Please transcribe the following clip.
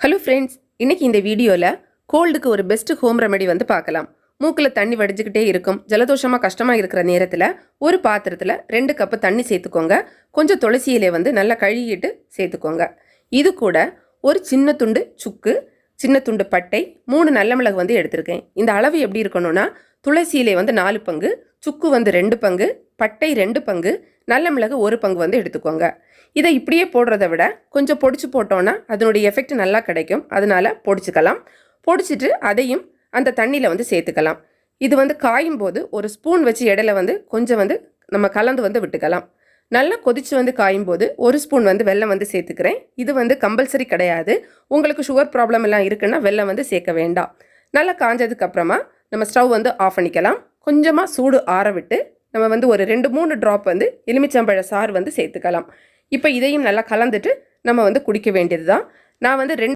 Hello friends இன்னைக்கு இந்த வீடியோவில் கோல்டுக்கு ஒரு பெஸ்ட் ஹோம் ரெமெடி வந்து பார்க்கலாம். மூக்கில் தண்ணி வடிஞ்சிக்கிட்டே இருக்கும் ஜலதோஷமாக கஷ்டமாக இருக்கிற நேரத்தில் ஒரு பாத்திரத்தில் ரெண்டு கப்பு தண்ணி சேர்த்துக்கோங்க. கொஞ்சம் துளசியிலே வந்து நல்லா கழுகிட்டு சேர்த்துக்கோங்க. இது கூட ஒரு சின்ன துண்டு சுக்கு சின்ன துண்டு பட்டை மூணு நல்ல மிளகு வந்து எடுத்திருக்கேன். இந்த அளவு எப்படி இருக்கணும்னா துளசியிலே வந்து நாலு பங்கு சுக்கு வந்து ரெண்டு பங்கு பட்டை ரெண்டு பங்கு நல்ல மிளகு ஒரு பங்கு வந்து எடுத்துக்கோங்க. இதை இப்படியே போடுறத விட கொஞ்சம் பொடிச்சு போட்டோன்னா அதனுடைய எஃபெக்ட் நல்லா கிடைக்கும். அதனால பொடிச்சுக்கலாம். பொடிச்சிட்டு அதையும் அந்த தண்ணியில் வந்து சேர்த்துக்கலாம். இது வந்து காயும் போது ஒரு ஸ்பூன் வச்சு இடையில வந்து கொஞ்சம் வந்து நம்ம கலந்து வந்து விட்டுக்கலாம். நல்லா கொதிச்சு வந்து காயும் போது ஒரு ஸ்பூன் வந்து வெள்ளம் வந்து சேர்த்துக்கிறேன். இது வந்து கம்பல்சரி கிடையாது. உங்களுக்கு சுகர் ப்ராப்ளம் எல்லாம் இருக்குன்னா வெள்ளம் வந்து சேர்க்க வேண்டாம். நல்லா காஞ்சதுக்கப்புறமா நம்ம ஸ்டவ் வந்து ஆஃப் பண்ணிக்கலாம். கொஞ்சமாக சூடு ஆற விட்டு நம்ம வந்து ஒரு ரெண்டு மூணு ட்ராப் வந்து எலுமிச்சம்பழ சாறு வந்து சேர்த்துக்கலாம். இப்போ இதையும் நல்லா கலந்துட்டு நம்ம வந்து குடிக்க வேண்டியது தான் நான் வந்து ரெண்டு